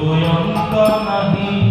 দুয়ন্ত নাহি।